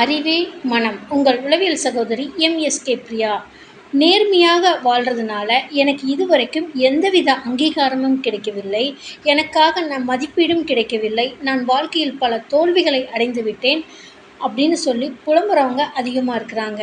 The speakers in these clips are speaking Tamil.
அறிவே மனம். உங்கள் உளவியல் சகோதரி எம்எஸ்கே பிரியா. நேர்மையாக வாழ்கிறதுனால எனக்கு இதுவரைக்கும் எந்தவித அங்கீகாரமும் கிடைக்கவில்லை. எனக்காக நான் மதிப்பீடும் கிடைக்கவில்லை. நான் வாழ்க்கையில் பல தோல்விகளை அடைந்துவிட்டேன். அப்படின்னு சொல்லி புலம்புறவங்க அதிகமாக இருக்கிறாங்க.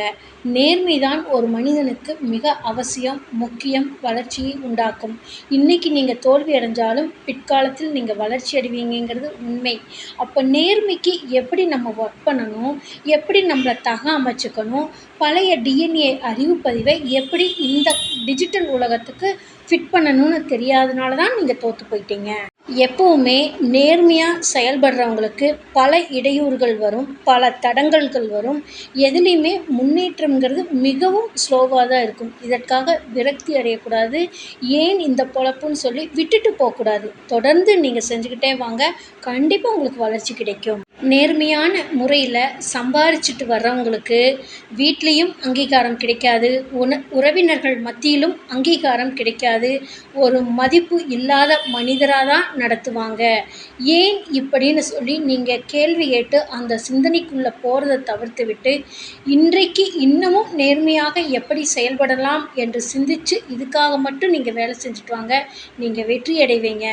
நேர்மை தான் ஒரு மனிதனுக்கு மிக அவசியம் முக்கியம் வளர்ச்சியை உண்டாக்கும். இன்றைக்கி நீங்கள் தோல்வி அடைஞ்சாலும் பிற்காலத்தில் நீங்கள் வளர்ச்சி அடைவீங்கிறது உண்மை. அப்போ நேர்மைக்கு எப்படி நம்ம ஒர்க் பண்ணணும்? எப்படி நம்மளை தக அமைச்சுக்கணும்? பழைய டிஎன்ஏ அறிவு பதிவை எப்படி இந்த டிஜிட்டல் உலகத்துக்கு ஃபிட் பண்ணணும்னு தெரியாதனால தான் நீங்கள் தோற்று போயிட்டீங்க. எப்போவுமே நேர்மையாக செயல்படுறவங்களுக்கு பல இடையூறுகள் வரும் பல தடங்கல்கள் வரும். எதுலேயுமே முன்னேற்றம்ங்கிறது மிகவும் ஸ்லோவாக தான் இருக்கும். இதற்காக விரக்தி அடையக்கூடாது. ஏன் இந்த பொழப்புன்னு சொல்லி விட்டுட்டு போகக்கூடாது. தொடர்ந்து நீங்கள் செஞ்சுக்கிட்டே வாங்க. கண்டிப்பாக உங்களுக்கு வளர்ச்சி கிடைக்கும். நேர்மையான முறையில் சம்பாரிச்சிட்டு வர்றவங்களுக்கு வீட்லேயும் அங்கீகாரம் கிடைக்காது. உண உறவினர்கள் மத்தியிலும் அங்கீகாரம் கிடைக்காது. ஒரு மதிப்பு இல்லாத மனிதராக தான் நடத்துவாங்க. ஏன் இப்படின்னு சொல்லி நீங்கள் கேள்வி கேட்டு அந்த சிந்தனைக்குள்ளே போகிறத தவிர்த்து விட்டு இன்றைக்கு இன்னமும் நேர்மையாக எப்படி செயல்படலாம் என்று சிந்தித்து இதுக்காக மட்டும் நீங்கள் வேலை செஞ்சுட்டு வாங்க. நீங்கள் வெற்றி அடைவீங்க.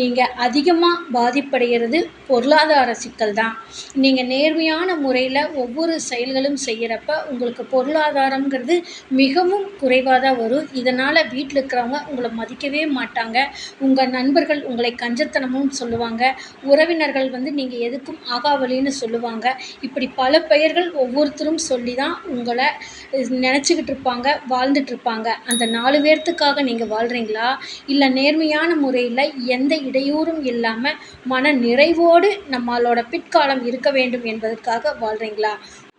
நீங்கள் அதிகமாக பாதிப்படைகிறது பொருளாதார சிக்கல் தான். நீங்கள் நேர்மையான முறையில் ஒவ்வொரு செயல்களும் செய்கிறப்ப உங்களுக்கு பொருளாதாரங்கிறது மிகவும் குறைவாக தான் வரும். இதனால் வீட்டில் இருக்கிறவங்க உங்களை மதிக்கவே மாட்டாங்க. உங்கள் நண்பர்கள் உங்களை கஞ்சத்தனமும் சொல்லுவாங்க. உறவினர்கள் வந்து நீங்கள் எதுக்கும் ஆகாவலின்னு சொல்லுவாங்க. இப்படி பல பெயர்கள் ஒவ்வொருத்தரும் சொல்லி தான் உங்களை நினச்சிக்கிட்டு இருப்பாங்க வாழ்ந்துட்டு இருப்பாங்க அந்த நாலு பேர்த்துக்காக நீங்கள் வாழ்கிறீங்களா இல்லை நேர்மையான முறையில் எந்த இடையூறும் இல்லாமல் மன நிறைவோடு நம்மளோட பிற்காலம் இருக்க வேண்டும் என்பதற்காக வாழ்கிறீங்களா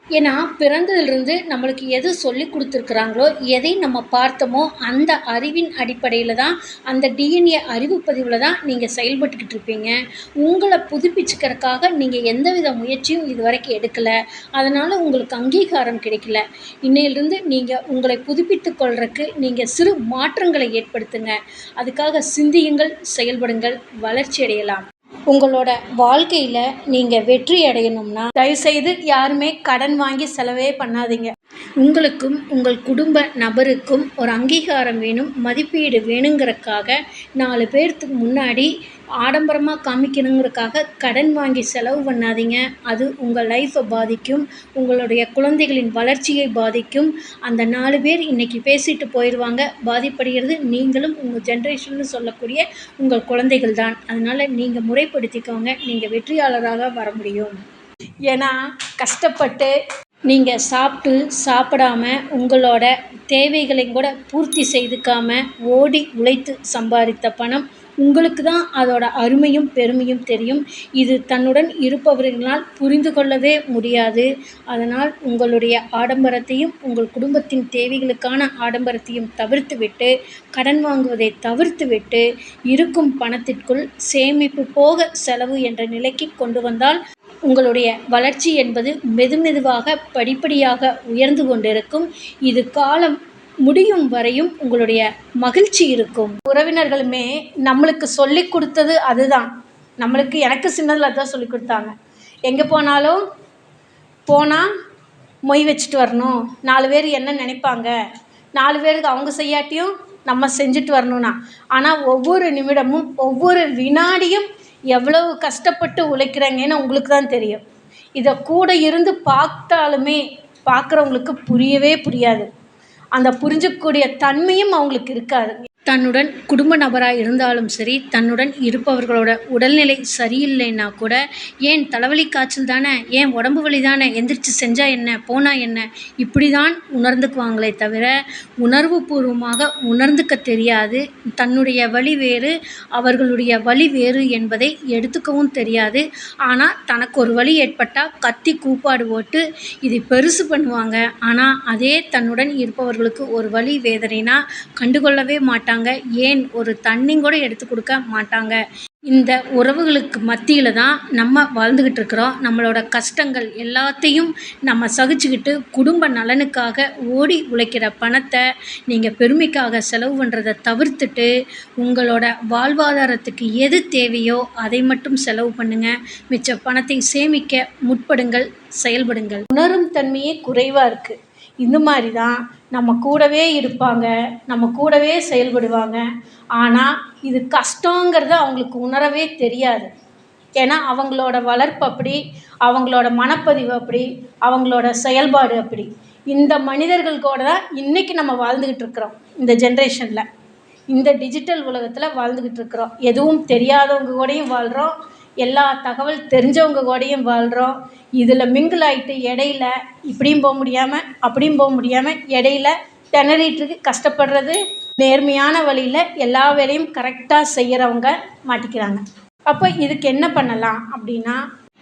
ஏன்னா பிறந்ததுலேருந்து நம்மளுக்கு எது சொல்லி கொடுத்துருக்குறாங்களோ எதை நம்ம பார்த்தோமோ அந்த அறிவின் அடிப்படையில் தான் அந்த டிஎன்ஏ அறிவு பதிவில் தான் நீங்கள் செயல்பட்டுக்கிட்டு இருப்பீங்க. உங்களை புதுப்பிச்சுக்கிறதுக்காக நீங்கள் எந்தவித முயற்சியும் இது வரைக்கும் எடுக்கலை. அதனால் உங்களுக்கு அங்கீகாரம் கிடைக்கல. இன்னையிலிருந்து நீங்கள் உங்களை புதுப்பித்து கொள்றதுக்கு நீங்கள் சிறு மாற்றங்களை ஏற்படுத்துங்க. அதுக்காக சிந்தியுங்கள் செயல்படுங்கள் வளர்ச்சி அடையலாம். உங்களோட வாழ்க்கையில் நீங்கள் வெற்றி அடையணும்னா தயவுசெய்து யாருமே கடன் வாங்கி செலவே பண்ணாதீங்க. உங்களுக்கும் உங்கள் குடும்ப நபருக்கும் ஒரு அங்கீகாரம் வேணும் மதிப்பீடு வேணுங்கிறக்காக நாலு பேர்த்துக்கு முன்னாடி ஆடம்பரமாக காமிக்கணுங்கிறக்காக கடன் வாங்கி செலவு பண்ணாதீங்க. அது உங்கள் லைஃப்பை பாதிக்கும் உங்களுடைய குழந்தைகளின் வளர்ச்சியை பாதிக்கும். அந்த நாலு பேர் இன்றைக்கி பேசிட்டு போயிடுவாங்க பாதிப்படுகிறது நீங்களும் உங்கள் ஜென்ரேஷன்னு சொல்லக்கூடிய உங்கள் குழந்தைகள் தான். அதனால் நீங்கள் முறைப்படுத்திக்கோங்க. நீங்கள் வெற்றியாளராக வர முடியும். ஏன்னா கஷ்டப்பட்டு நீங்கள் சாப்பிட்டு சாப்பிடாம உங்களோட தேவைகளையும் கூட பூர்த்தி செய்துக்காம ஓடி உழைத்து சம்பாதித்த பணம் உங்களுக்கு தான் அதோட அருமையும் பெருமையும் தெரியும். இது தன்னுடன் இருப்பவர்களால் புரிந்து கொள்ளவே முடியாது. அதனால் உங்களுடைய ஆடம்பரத்தையும் உங்கள் குடும்பத்தின் தேவைகளுக்கான ஆடம்பரத்தையும் தவிர்த்துவிட்டு கடன் வாங்குவதை தவிர்த்துவிட்டு இருக்கும் பணத்திற்குள் சேமிப்பு போக செலவு என்ற நிலைக்கு கொண்டு வந்தால் உங்களுடைய வளர்ச்சி என்பது மெதுமெதுவாக படிப்படியாக உயர்ந்து கொண்டிருக்கும். இது காலம் முடியும் வரையும் உங்களுடைய மகிழ்ச்சி இருக்கும். உறவினர்களுமே நம்மளுக்கு சொல்லி கொடுத்தது அதுதான். நம்மளுக்கு எனக்கு சின்னதில் அதுதான் சொல்லி கொடுத்தாங்க. எங்கே போனாலும் போனால் மொய் வச்சுட்டு வரணும். நாலு பேர் என்ன நினைப்பாங்க? நாலு பேருக்கு அவங்க செய்யாட்டியும் நம்ம செஞ்சுட்டு வரணும்னா. ஆனால் ஒவ்வொரு நிமிடமும் ஒவ்வொரு வினாடியும் எவ்வளவு கஷ்டப்பட்டு உழைக்கிறாங்கன்னு உங்களுக்கு தான் தெரியும். இதை கூட இருந்து பார்த்தாலுமே பார்க்குறவங்களுக்கு புரியவே புரியாது. அந்த புரிஞ்சக்கூடிய தன்மையும் அவங்களுக்கு இருக்காது. தன்னுடன் குடும்ப நபராக இருந்தாலும் சரி தன்னுடன் இருப்பவர்களோட உடல்நிலை சரியில்லைன்னா கூட ஏன் தலைவலி காய்ச்சல் தானே? ஏன் உடம்பு வலி தானே? எந்திரிச்சு செஞ்சால் என்ன? போனால் என்ன? இப்படி தான் உணர்ந்துக்குவாங்களே தவிர உணர்வு பூர்வமாக உணர்ந்துக்க தெரியாது. தன்னுடைய வழி வேறு அவர்களுடைய வழி வேறு என்பதை எடுத்துக்கவும் தெரியாது. ஆனால் தனக்கு ஒரு வழி ஏற்பட்டால் கத்தி கூப்பாடு போட்டு இதை பெருசு பண்ணுவாங்க. ஆனால் அதே தன்னுடன் இருப்பவர்களுக்கு ஒரு வழி வேதனைனா கண்டுகொள்ளவே மாட்டாங்க. மாட்டாங்க. ஏன்? ஒரு தண்ணி கூட எடுத்து கொடுக்க மாட்டாங்க. இந்த உறவுகளுக்கு மத்தியில் தான் நம்ம வாழ்ந்துக்கிட்டு இருக்கிறோம். நம்மளோட கஷ்டங்கள் எல்லாத்தையும் நம்ம சகிச்சுக்கிட்டு குடும்ப நலனுக்காக ஓடி உழைக்கிற பணத்தை நீங்கள் பெருமைக்காக செலவு பண்ணுறத தவிர்த்துட்டு உங்களோட வாழ்வாதாரத்துக்கு எது தேவையோ அதை மட்டும் செலவு பண்ணுங்கள் மிச்ச பணத்தை சேமிக்க முற்படுங்கள் செயல்படுங்கள். உணரும் தன்மையே குறைவாக இருக்குது இந்த மாதிரி தான் நம்ம கூடவே இருப்பாங்க நம்ம கூடவே செயல்படுவாங்க. ஆனால் இது கஷ்டங்கிறத அவங்களுக்கு உணரவே தெரியாது. ஏன்னா அவங்களோட வளர்ப்பு அப்படி அவங்களோட மனப்பதிவு அப்படி அவங்களோட செயல்பாடு அப்படி. இந்த மனிதர்கள் கூட தான் இன்றைக்கி நம்ம வாழ்ந்துக்கிட்டு இருக்கிறோம் இந்த ஜென்ரேஷனில் இந்த டிஜிட்டல் உலகத்தில் வாழ்ந்துக்கிட்டு இருக்கிறோம். எதுவும் தெரியாதவங்க கூடயும் வாழ்கிறோம் எல்லா தகவல் தெரிஞ்சவங்க கூடயும் வாழ்கிறோம் இதில் மிங்கிள் ஆகிட்டு இடையில இப்படியும் போக முடியாமல் அப்படியும் போக முடியாமல் இடையில திணறிட்டுருக்கு கஷ்டப்படுறது நேர்மையான வழியில் எல்லா வேலையும் கரெக்டாக செய்கிறவங்க மாட்டிக்கிறாங்க. அப்போ இதுக்கு என்ன பண்ணலாம் அப்படின்னா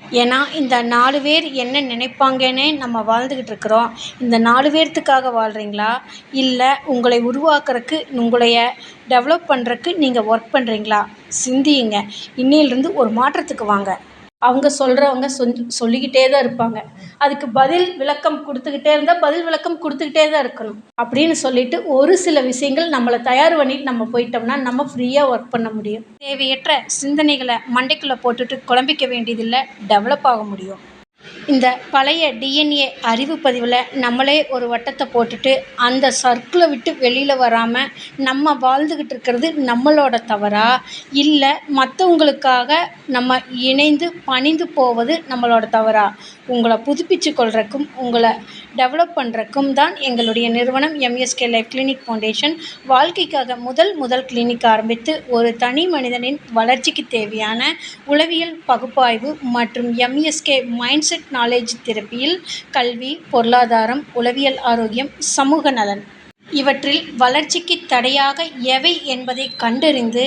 ஏன்னா இந்த நாலு பேர் என்ன நினைப்பாங்கன்னே நம்ம வாழ்ந்துக்கிட்டு இருக்கிறோம். இந்த நாலு பேர்த்துக்காக வாழ்கிறீங்களா இல்லை உங்களை உருவாக்குறதுக்கு உங்களைய டெவலப் பண்ணுறக்கு நீங்கள் ஒர்க் பண்ணுறீங்களா சிந்தியுங்க. இன்னையிலிருந்து ஒரு மாற்றத்துக்கு வாங்க. அவங்க சொல்கிறவங்க சொல் சொல்லிக்கிட்டே தான் இருப்பாங்க. அதுக்கு பதில் விளக்கம் கொடுத்துக்கிட்டே இருந்தால் பதில் விளக்கம் கொடுத்துக்கிட்டே தான் இருக்கணும். அப்படின்னு சொல்லிட்டு ஒரு சில விஷயங்கள் நம்மளை தயார் பண்ணிட்டு நம்ம போயிட்டோம்னா நம்ம ஃப்ரீயாக ஒர்க் பண்ண முடியும். தேவையற்ற சிந்தனைகளை மண்டைக்குள்ளே போட்டுட்டு குழம்பிக்க வேண்டியதில்லை டெவலப் ஆக முடியும். இந்த பழைய டிஎன்ஏ அறிவு பதிவில் நம்மளே ஒரு வட்டத்தை போட்டுட்டு அந்த சர்க்கிளை விட்டு வெளியில் வராமல் நம்ம வாழ்ந்துக்கிட்டு இருக்கிறது நம்மளோட தவறா? இல்லை மற்றவங்களுக்காக நம்ம இணைந்து பணிந்து போவது நம்மளோட தவறா? உங்களை புதுப்பிச்சு கொள்றக்கும் உங்களை டெவலப் பண்ணுறக்கும் தான் எங்களுடைய நிறுவனம் எம்எஸ்கே லைஃப் கிளினிக் ஃபவுண்டேஷன் வாழ்க்கைக்காக முதல் முதல் கிளினிக் ஆரம்பித்து ஒரு தனி மனிதனின் வளர்ச்சிக்கு தேவையான உளவியல் பகுப்பாய்வு மற்றும் எம்எஸ்கே மைண்ட்ஸ் செட் நாலேஜ் தெரப்பியில் கல்வி பொருளாதாரம் உளவியல் ஆரோக்கியம் சமூக நலன். இவற்றில் வளர்ச்சிக்கு தடையாக எவை என்பதை கண்டறிந்து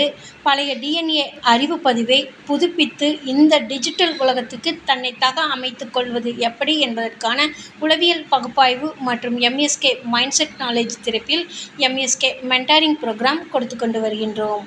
பழைய டிஎன்ஏ அறிவு பதிவை புதுப்பித்து இந்த டிஜிட்டல் உலகத்துக்கு தன்னை தக அமைத்து கொள்வது எப்படி என்பதற்கான உளவியல் பகுப்பாய்வு மற்றும் எம்எஸ்கே மைண்ட்செட் நாலேஜ் திறப்பில் எம்எஸ்கே மென்டாரிங் ப்ரோக்ராம் கொடுத்து கொண்டு வருகின்றோம்.